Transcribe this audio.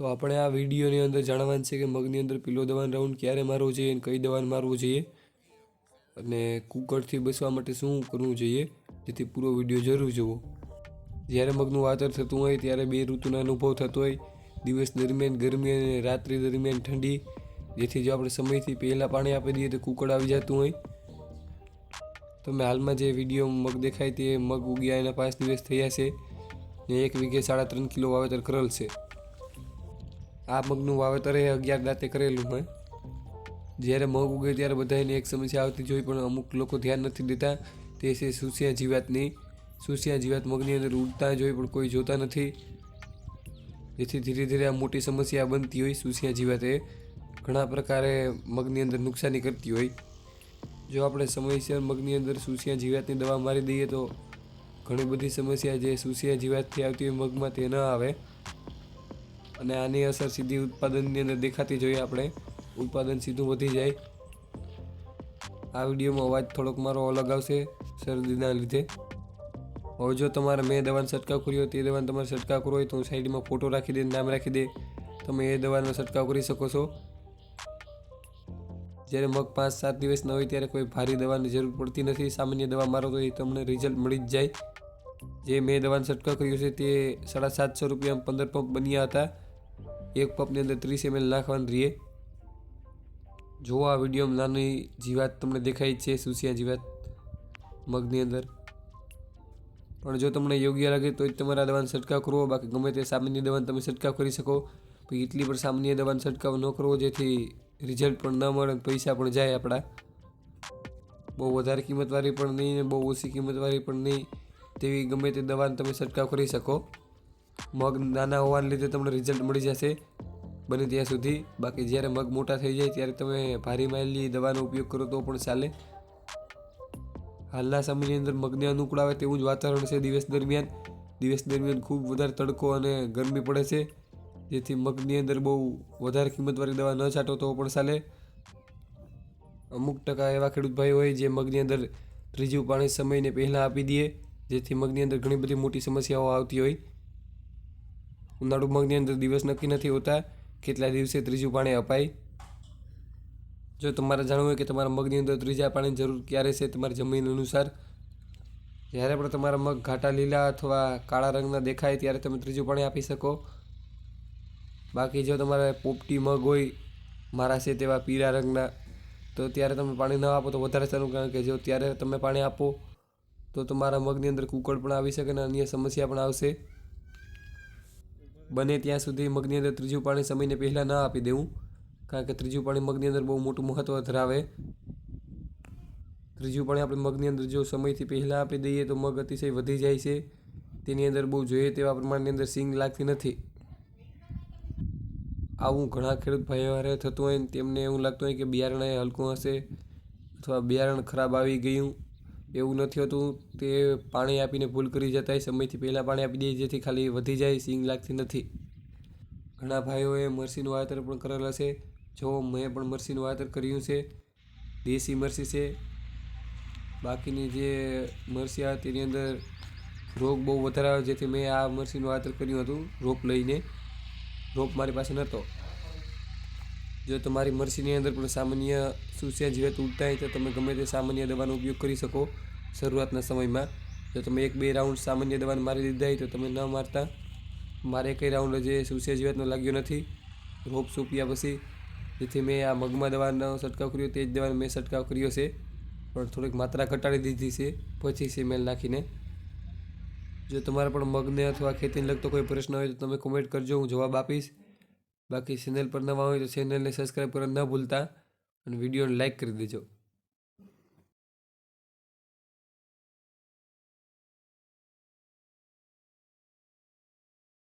તો આપણે આ વિડીયોની અંદર જાણવાનું છે કે મગની અંદર પીલો દવાનો રાઉન્ડ ક્યારે મારવો જોઈએ અને કઈ દવાને મારવું જોઈએ અને કુકરથી બચવા માટે શું કરવું જોઈએ જેથી પૂરો વીડિયો જરૂર જુઓ. જ્યારે મગનું વાતર થતું હોય, ત્યારે બે ઋતુનો અનુભવ થતો હોય. દિવસ દરમિયાન ગરમી અને રાત્રિ દરમિયાન ઠંડી. જેથી જો આપણે સમયથી પહેલાં પાણી આપી દઈએ તો કુકડ આવી જતું હોય. તમે હાલમાં જે વીડિયો મગ દેખાય તે મગ ઉગ્યા એના પાંચ દિવસ થયા છે ને એક વીઘે સાડા ત્રણ કિલો વાવેતર કરેલ છે. આ મગનું વાવેતર એ અગિયાર દાંતે કરેલું હોય. જ્યારે મગ ઉગે ત્યારે બધાને એક સમસ્યા આવતી જોઈ પણ અમુક લોકો ધ્યાન નથી દેતા. તે છે સુસિયા જીવાતની. સુસિયા જીવાત મગની અંદર ઉડતા જોઈ પણ કોઈ જોતા નથી. જેથી ધીરે ધીરે આ મોટી સમસ્યા બનતી હોય, સુસિયા જીવાત એ. ઘણા પ્રકારે મગની અંદર નુકસાની કરતી હોય. જો આપણે સમયસર મગની અંદર સુસિયા જીવાતની દવા મારી દઈએ તો ઘણી બધી સમસ્યા જે સુસિયા જીવાતથી આવતી હોય મગમાં તે ન આવે. અને આની અસર સીધી ઉત્પાદનની અંદર દેખાતી જોઈએ આપણે. ઉત્પાદન સીધું વધી જાય. આ વિડીયોમાં અવાજ થોડોક મારો અલગ આવશે શરદીના લીધે. હવે જો તમારે મેં દવાનો છંટકાવ કર્યો તે દવાનો તમારે છંટકાવ કરવો હોય તો હું સાઈડમાં ફોટો રાખી દે નામ રાખી દે. તમે એ દવાનો છંટકાવ કરી શકો છો. જ્યારે મગ પાંચ સાત દિવસ ન હોય ત્યારે કોઈ ભારી દવાની જરૂર પડતી નથી. સામાન્ય દવા મારો તો એ તમને રિઝલ્ટ મળી જ જાય. જે મેં દવાનો છંટકાવ કર્યો છે તે સાડા સાતસો રૂપિયામાં પંદર પંપ બન્યા હતા. એક પપની અંદર ત્રીસ એમએલ નાખવાની રહીએ જો આ વિડીયોમાં નાની જીવાત તમને દેખાય છે, સુસિયા જીવાત મગની અંદર. પણ જો તમને યોગ્ય લાગે તો જ તમારા દવાનો છંટકાવ કરવો, બાકી ગમે તે સામાન્ય દવાનો તમે છંટકાવ કરી શકો. પછી એટલી પણ સામાન્ય દવાનો છંટકાવ ન કરવો, જેથી રિઝલ્ટ પણ ન મળે પૈસા પણ જાય આપણા. બહુ વધારે કિંમતવાળી પણ નહીં ને બહુ ઓછી કિંમતવાળી પણ નહીં, તેવી ગમે તે દવાનો તમે છંટકાવ કરી શકો. મગ નાના હોવાને લીધે તમને રિઝલ્ટ મળી જશે. બને ત્યાં સુધી. બાકી જ્યારે મગ મોટા થઈ જાય ત્યારે તમે ભારી માઇલની દવાનો ઉપયોગ કરો તો પણ ચાલે. હાલના સમયની અંદર મગને અનુકૂળ આવે તેવું જ વાતાવરણ છે દિવસ દરમિયાન. દિવસ દરમિયાન ખૂબ વધારે તડકો અને ગરમી પડે છે. જેથી મગની અંદર બહુ વધારે કિંમતવાળી દવા ન છાંટો તો પણ ચાલે. અમુક ટકા એવા ખેડૂત ભાઈ હોય જે મગની અંદર ત્રીજું પાણી સમયને પહેલાં આપી દઈએ જેથી મગની અંદર ઘણી બધી મોટી સમસ્યાઓ આવતી હોય. ઉનાળુ મગની અંદર દિવસ નક્કી નથી હોતા, કેટલા દિવસે ત્રીજું પાણી અપાય? જો તમારે જાણવું હોય કે તમારા મગની અંદર ત્રીજા પાણી જરૂર ક્યારે છે તમારી જમીન અનુસાર, જ્યારે પણ તમારા મગ ઘાટા લીલા અથવા કાળા રંગના દેખાય ત્યારે તમે ત્રીજું પાણી આપી શકો. બાકી જો તમારે પોપટી મગ હોય, મારા છે તેવા પીળા રંગના, તો ત્યારે તમે પાણી ન આપો તો વધારે સારું, કારણ કે જો ત્યારે તમે પાણી આપો, તો તમારા મગની અંદર કુકળ પણ આવી શકે અને અન્ય સમસ્યા પણ આવશે. બને ત્યાં સુધી મગની અંદર ત્રીજું પાણી સમયને પહેલાં ના આપી દેવું, કારણ કે ત્રીજું પાણી મગની અંદર બહુ મોટું મહત્ત્વ ધરાવે. ત્રીજું પાણી આપણે મગની અંદર જો સમયથી પહેલાં આપી દઈએ તો મગ અતિશય વધી જાય છે. તેની અંદર બહુ જોઈએ તેવા પ્રમાણની અંદર સિંગ લાગતી નથી. આવું ઘણા ખેડૂત ભાઈવારે થતું હોય તેમને એવું લાગતું હોય કે બિયારણ એ હલકું હશે અથવા બિયારણ ખરાબ આવી ગયું. એવું નથી હોતું. તે પાણી આપીને ભૂલ કરી જતા હોય સમયથી પહેલાં પાણી આપી દે, જેથી ખાલી વધી જાય, સિંગ લાગતી નથી. ઘણા ભાઈઓએ મરસીનું વાવેતર પણ કરેલ હશે જો, મેં પણ મરસીનું વાવેતર કર્યું છે. દેશી મરસી છે. બાકીની જે મરસી આવે તેની અંદર રોગ બહુ વધારે આવે, જેથી મેં આ મરસીનું વાવેતર કર્યું હતું, રોપ લઈને. રોપ મારી પાસે નહોતો. જો તમારી મરસીની અંદર પણ સામાન્ય સુસ્યા જીવાત હોય તો તમે ગમે તે સામાન્ય દવાનો ઉપયોગ કરી શકો શરૂઆતના સમયમાં. જો તમે એક બે રાઉન્ડ સામાન્ય દવાને મારી દીધા તો તમે ન મારતા. મારે કંઈ રાઉન્ડ જે સુસ્યા જીવાતનો લાગ્યો નથી. રોપ સોંપ્યા પછી જેથી મેં આ મગમાં દવાનો છંટકાવ કર્યો, તે જ દવાનો મેં છંટકાવ કર્યો છે. પણ થોડીક માત્રા ઘટાડી દીધી છે. પછી સિમેલ નાખીને. જો તમારે પણ મગને અથવા ખેતીને લગતો કોઈ પ્રશ્ન હોય તો તમે કોમેન્ટ કરજો, હું જવાબ આપીશ. બાકી ચેનલ પર નવા હોય તો ચેનલને સબસ્ક્રાઈબ કરવા ન ભૂલતા અને વિડીયોને લાઇક કરી દેજો.